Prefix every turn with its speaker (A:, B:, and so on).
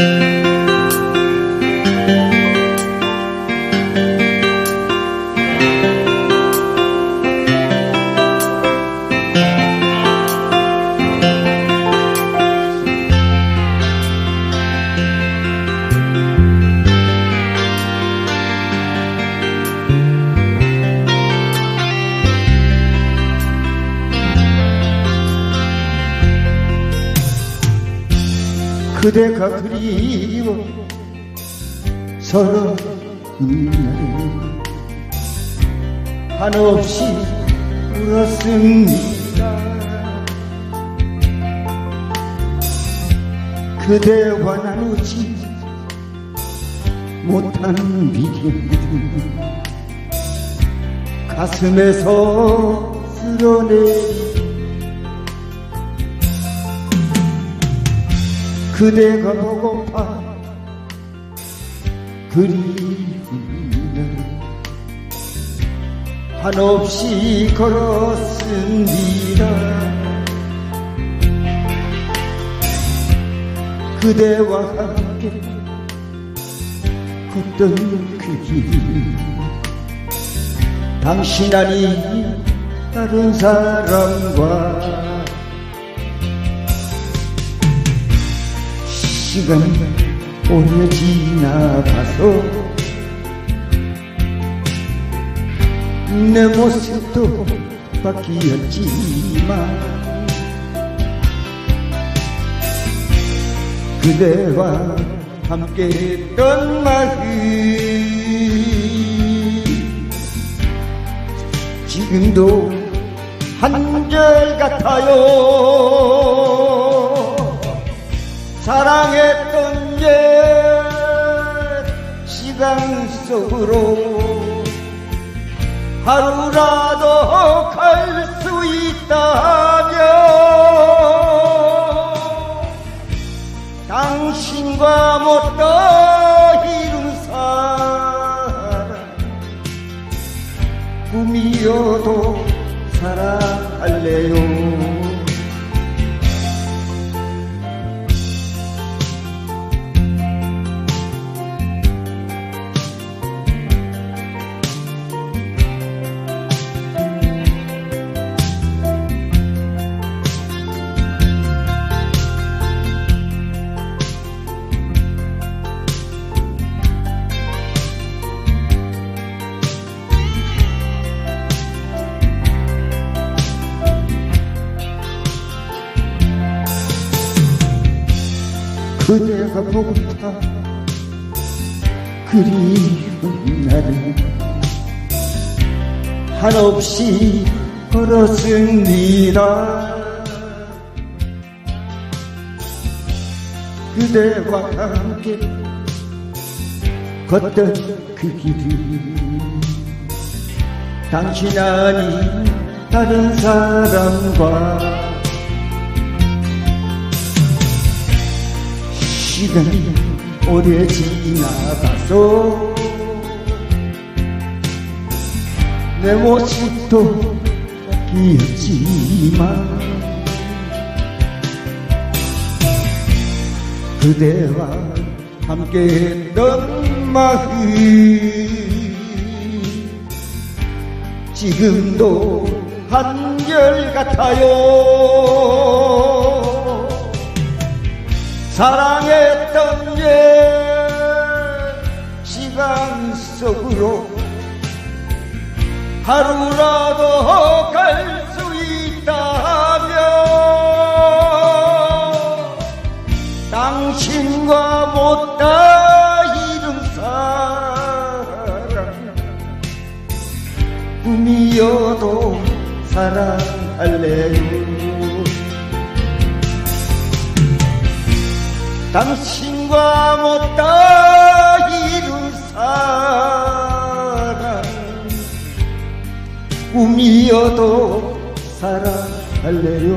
A: Thank you. 그대가 그리워 서로 있는 한없이 울었습니다. 그대와 나누지 못한 미련 가슴에서 쓸어내 그대가 보고파 그리우면 한없이 걸었습니다. 그대와 함께 걷던 그길. 당신 아니 다른 사람과 시간 오래 지나가서 내 모습도 바뀌었지만 그대와 함께 했던 마음 지금도 한결 같아요 사랑했던 옛 시간 속으로 하루라도 갈 수 있다면 당신과 못다 이룬 사랑 꿈이어도 사랑할래요 그대가 보고파 그리운 나를 한없이 걸었습니다. 그대와 함께 걷던 그 길이 당신 아닌 다른 사람과 시간이 오래 지나가서 내 모습도 바뀌었지만 그대와 함께 했던 마음 지금도 한결 같아요 사랑했던 옛 시간 속으로 하루라도 갈 수 있다면 당신과 못다 이룬 사랑 꿈이어도 사랑할래요 당신과 못다 이룬 사랑 꿈이어도 사랑할래요